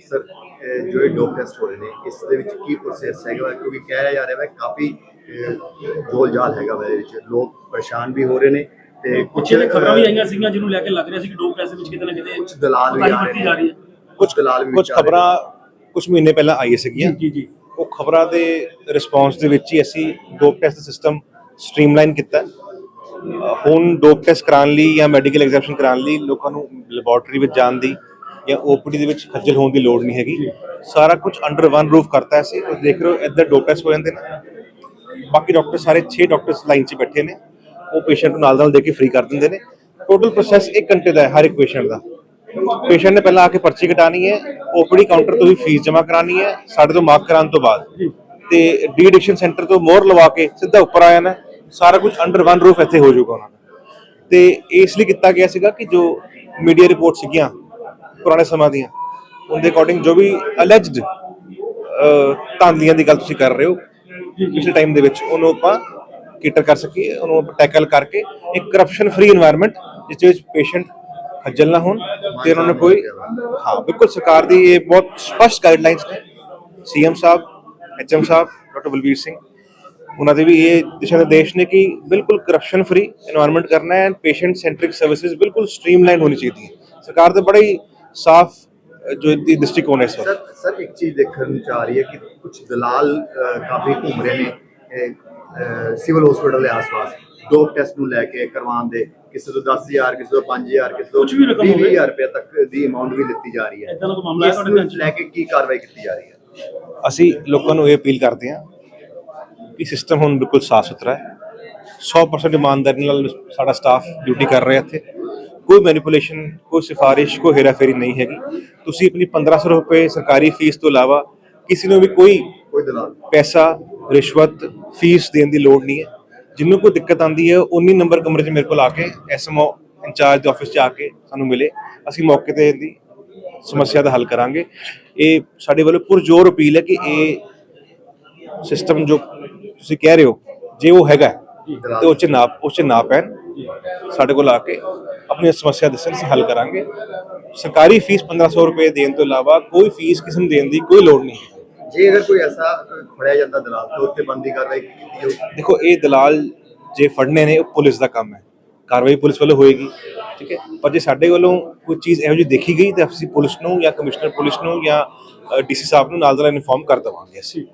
Sir ਇਹ ਜੋ ਇਹ ਡੋਪ ਟੈਸਟ ਹੋ ਰਹੇ ਨੇ ਇਸ ਦੇ ਵਿੱਚ ਕੀ ਪ੍ਰੋਸੈਸ ਹੈਗਾ? ਕਿਉਂਕਿ ਕਹਿ ਜਾ ਰਿਹਾ ਹੈ ਕਾਫੀ ਜੋਲ ਜਾਲ ਹੈਗਾ ਵਾ ਇਹਦੇ ਵਿੱਚ। ਲੋਕ ਪਰੇਸ਼ਾਨ ਵੀ ਹੋ ਰਹੇ ਨੇ ਤੇ ਪਿੱਛੇ ਤੇ ਖਬਰਾਂ ਵੀ ਆਈਆਂ ਸੀਗੀਆਂ ਜਿਹਨੂੰ ਲੈ ਕੇ ਲੱਗ ਰਿਹਾ ਸੀ ਕਿ ਡੋਪ ਟੈਸਟ ਵਿੱਚ ਕਿਤੇ ਨਾ ਕਿਤੇ ਕੁਝ ਦਲਾਲ ਵੀ ਆ ਰਹੇ ਵਰਤੀ ਜਾ ਰਹੀ ਹੈ। ਕੁਝ ਦਲਾਲ ਵੀ ਕੁਝ ਨੇ। ਖਬਰਾਂ ਕੁਝ ਮਹੀਨੇ ਪਹਿਲਾਂ ਆਈ ਸੀਗੀਆਂ। ਜੀ ਜੀ ਉਹ ਖਬਰਾਂ ਦੇ ਰਿਸਪੌਂਸ ਦੇ ਵਿੱਚ ਹੀ ਅਸੀਂ ਡੋਪ ਟੈਸਟ ਸਿਸਟਮ ਸਟ੍ਰੀਮਲਾਈਨ ਕੀਤਾ। ਹੁਣ ਡੋਪ ਟੈਸਟ ਕਰਾਉਣ ਲਈ ਜਾਂ ਮੈਡੀਕਲ ਐਗਜ਼ਾਮੀਨੇਸ਼ਨ ਕਰਾਉਣ ਲਈ ਲੋਕਾਂ ਨੂੰ ਲੈਬੋਰੇਟਰੀ ਵਿੱਚ ਜਾਣ ਦੀ ਜਾਂ ਓਪੀਡੀ ਦੇ ਵਿੱਚ ਖੱਜਲ ਹੋਣ ਦੀ ਲੋੜ ਨਹੀਂ ਹੈਗੀ। ਸਾਰਾ ਕੁਝ ਅੰਡਰ ਵਨ ਰੂਫ ਕਰਤਾ ਅਸੀਂ। ਤੁਸੀਂ ਦੇਖ ਰਹੇ ਹੋ ਇੱਧਰ ਡੋਪ ਟੈਸਟ ਹੋ ਜਾਂਦੇ ਨੇ। ਬਾਕੀ ਡਾਕਟਰ ਸਾਰੇ 6 ਡਾਕਟਰਸ ਲਾਈਨ 'ਚ ਬੈਠੇ ਨੇ। ਉਹ ਪੇਸ਼ੈਂਟ ਨੂੰ ਨਾਲ ਨਾਲ ਦੇ ਕੇ ਫ੍ਰੀ ਕਰ ਦਿੰਦੇ ਨੇ। ਟੋਟਲ ਪ੍ਰੋਸੈਸ 1 ਘੰਟੇ ਦਾ ਹੈ ਹਰ ਇੱਕ ਪੇਸ਼ੈਂਟ ਦਾ। ਪੇਸ਼ੈਂਟ ਨੇ ਪਹਿਲਾਂ ਆ ਕੇ ਪਰਚੀ ਕਟਾਣੀ ਹੈ। ਓਪੀਡੀ ਕਾਊਂਟਰ ਤੋਂ ਵੀ ਫੀਸ ਜਮ੍ਹਾਂ ਕਰਾਣੀ ਹੈ ਸਾਡੇ ਤੋਂ ਮਾਰਕ ਕਰਾਉਣ ਤੋਂ ਬਾਅਦ। ਤੇ ਡੀ ਐਡਿਕਸ਼ਨ ਸੈਂਟਰ ਤੋਂ ਮੋਹਰ ਲਵਾ ਕੇ ਸਿੱਧਾ ਉੱਪਰ ਆ ਜਾਣਾ। ਸਾਰਾ ਕੁਝ ਅੰਡਰ ਵਨ ਰੂਫ ਇੱਥੇ ਹੋ ਜਾਊਗਾ ਉਹਨਾਂ ਦਾ। ਤੇ ਇਸ ਲਈ ਕੀਤਾ ਗਿਆ ਸੀਗਾ ਕਿ ਜੋ ਮੀਡੀਆ ਰਿਪੋਰਟ ਸੀਗੀਆਂ ਪੁਰਾਣੇ ਸਮਾਂ ਦੀਆਂ। ਉਹਦੇ ਅਕੋਰਡਿੰਗ ਜੋ ਵੀ ਅਲੈਜਡ ਤਾਂਲੀਆਂ ਦੀ ਗੱਲ ਤੁਸੀਂ ਕਰ ਰਹੇ ਹੋ, ਪਿਛਲੇ ਟਾਈਮ ਦੇ ਵਿੱਚ, ਉਹਨੂੰ ਆਪਾਂ ਕਿਟਰ ਕਰ ਸਕੀਏ, ਉਹਨੂੰ ਟੈਕਲ ਕਰਕੇ ਇੱਕ ਕਰਪਸ਼ਨ ਫਰੀ এনवायरमेंट ਜਿਸ ਵਿੱਚ ਪੇਸ਼ੈਂਟ ਖੱਜਲ ਨਾ ਹੋਣ ਤੇ ਉਹਨਾਂ ਨੂੰ ਕੋਈ ਹਾਂ, ਬਿਲਕੁਲ ਸਰਕਾਰ ਦੀ ਇਹ ਬਹੁਤ ਸਪਸ਼ਟ ਗਾਈਡਲਾਈਨਸ ਨੇ। ਸੀਐਮ ਸਾਹਿਬ ਐਚਐਮ ਸਾਹਿਬ ਡਾਕਟਰ ਬਲਬੀਰ ਸਿੰਘ, ਉਹਨਾਂ ਦੇ ਵੀ ਇਹ ਦਿਸ਼ਾ ਨਿਰਦੇਸ਼ ਨੇ ਕਿ ਬਿਲਕੁਲ ਕਰਪਸ਼ਨ ਫਰੀ এনवायरमेंट ਕਰਨਾ ਹੈ ਐਂਡ ਪੇਸ਼ੈਂਟ ਸੈਂਟ੍ਰਿਕ ਸਰਵਿਸਿਜ਼ ਬਿਲਕੁਲ ਸਟ੍ਰੀਮਲਾਈਨ ਹੋਣੀ ਚਾਹੀਦੀ ਹੈ। ਸਰਕਾਰ ਦੇ ਬੜੇ ਹੀ ਸਾਫ਼ ਜੋ ਇਹਦੀ ਦ੍ਰਿਸ਼ਟੀਕੋਣ ਹੈ ਇਸ ਵਾਰ ਸਰ ਸਰ ਇੱਕ ਚੀਜ਼ ਦੇਖਣ ਨੂੰ ਆ ਰਹੀ ਹੈ ਕਿ ਕੁਝ ਦਲਾਲ ਕਾਫੀ ਘੁੰਮ ਰਹੇ ਨੇ ਇਹ, ਸਿਵਲ ਹਸਪੀਟਲ ਦੇ ਆਸ-ਪਾਸ। ਡੋਪ ਟੈਸਟ ਨੂੰ ਲੈ ਕੇ ਕਰਵਾਉਣ ਦੇ ਕਿਸੇ ਤੋਂ 10000 ਕਿਸੇ ਤੋਂ 5000 ਕਿਸੇ ਤੋਂ ਕੁਛ ਵੀ ਰਕਮ ਹੋਵੇ। 20000 ਰੁਪਏ ਤੱਕ ਦੀ ਅਮਾਉਂਟ ਵੀ ਲਿੱਤੀ ਜਾ ਰਹੀ ਹੈ। ਏਦਾਂ ਦਾ ਕੋਈ ਮਾਮਲਾ ਹੈ ਇਸ ਤੁਹਾਡੇ ਨੂੰ? ਲੈ ਕੇ ਕੀ ਕਾਰਵਾਈ ਕੀਤੀ ਜਾ ਰਹੀ ਹੈ? ਅਸੀਂ ਲੋਕਾਂ ਨੂੰ ਇਹ ਅਪੀਲ ਕਰਦੇ ਹਾਂ ਕਿ ਸਿਸਟਮ ਹੁਣ ਬਿਲਕੁਲ ਸਾਫ਼ ਸੁਥਰਾ ਹੈ 100% ਇਮਾਨਦਾਰੀ ਨਾਲ ਸਾਡਾ ਸਟਾਫ ਡਿਊਟੀ ਕਰ ਰਿਹਾ ਇੱਥੇ। ਕੋਈ ਮੈਨੀਪੂਲੇਸ਼ਨ ਕੋਈ ਸਿਫਾਰਿਸ਼ ਕੋਈ ਹੇਰਾਫੇਰੀ ਨਹੀਂ ਹੈਗੀ। ਤੁਸੀਂ ਆਪਣੀ 1500 ਰੁਪਏ ਸਰਕਾਰੀ ਫੀਸ ਤੋਂ ਇਲਾਵਾ ਕਿਸੇ ਨੂੰ ਵੀ ਕੋਈ ਕੋਈ ਦਲਾਲ ਪੈਸਾ ਰਿਸ਼ਵਤ ਫੀਸ ਦੇਣ ਦੀ ਲੋੜ ਨਹੀਂ ਹੈ। ਜਿੰਨੂੰ ਕੋਈ ਦਿੱਕਤ ਆਂਦੀ ਹੈ 19 ਨੰਬਰ ਕਮਰੇ 'ਚ ਮੇਰੇ ਕੋਲ ਆ ਕੇ ਐਸਐਮਓ ਇੰਚਾਰਜ ਦੇ ਆਫਿਸ 'ਚ ਆ ਕੇ ਸਾਨੂੰ ਮਿਲੇ। ਅਸੀਂ ਮੌਕੇ ਤੇ ਇਹਦੀ ਸਮੱਸਿਆ ਦਾ ਹੱਲ ਕਰਾਂਗੇ। ਇਹ ਸਾਡੇ ਵੱਲੋਂ ਪੁਰਜੋਰ ਅਪੀਲ ਹੈ ਕਿ ਇਹ ਸਿਸਟਮ ਜੋ ਤੁਸੀਂ ਕਹਿ ਰਹੇ ਹੋ ਜੇ ਉਹ ਹੈਗਾ ਤੇ ਉਹ 'ਚ ਨਾ ਉਹ 'ਚ ਨਾ ਪੈਣ। ਸਾਡੇ ਕੋਲ ਆ ਕੇ ਆਪਣੀ ਸਮੱਸਿਆ ਦੱਸਣ ਅਸੀਂ ਹੱਲ ਕਰਾਂਗੇ। ਸਰਕਾਰੀ ਫੀਸ 1500 ਰੁਪਏ ਦੇਣ ਤੋਂ ਇਲਾਵਾ ਕੋਈ ਫੀਸ ਕਿਸੇ ਨੂੰ ਦੇਣ ਦੀ ਕੋਈ ਲੋੜ ਨਹੀਂ ਹੈ। ਜੇ ਅਗਰ ਕੋਈ ਐਸਾ ਫੜਿਆ ਜਾਂਦਾ ਦਲਾਲ ਤਾਂ ਉੱਤੇ ਬੰਦੀ ਕਾਰਵਾਈ ਕੀਤੀ ਦੇਖੋ ਇਹ ਦਲਾਲ ਜੇ ਫੜਨੇ ਨੇ ਉਹ ਪੁਲਿਸ ਦਾ ਕੰਮ ਹੈ। ਕਾਰਵਾਈ ਪੁਲਿਸ ਵੱਲੋਂ ਹੋਏਗੀ ਠੀਕ ਹੈ? ਪਰ ਜੇ ਸਾਡੇ ਵੱਲੋਂ ਕੋਈ ਚੀਜ਼ ਇਹੋ ਜਿਹੀ ਦੇਖੀ ਗਈ ਤਾਂ ਅਸੀਂ ਪੁਲਿਸ ਨੂੰ ਜਾਂ ਕਮਿਸ਼ਨਰ ਪੁਲਿਸ ਨੂੰ ਜਾਂ ਡੀਸੀ ਸਾਹਿਬ ਨੂੰ ਨਾਲ ਨਾਲ ਇਨਫੋਰਮ ਕਰ ਦੇਵਾਂਗੇ। ਅਸੀਂ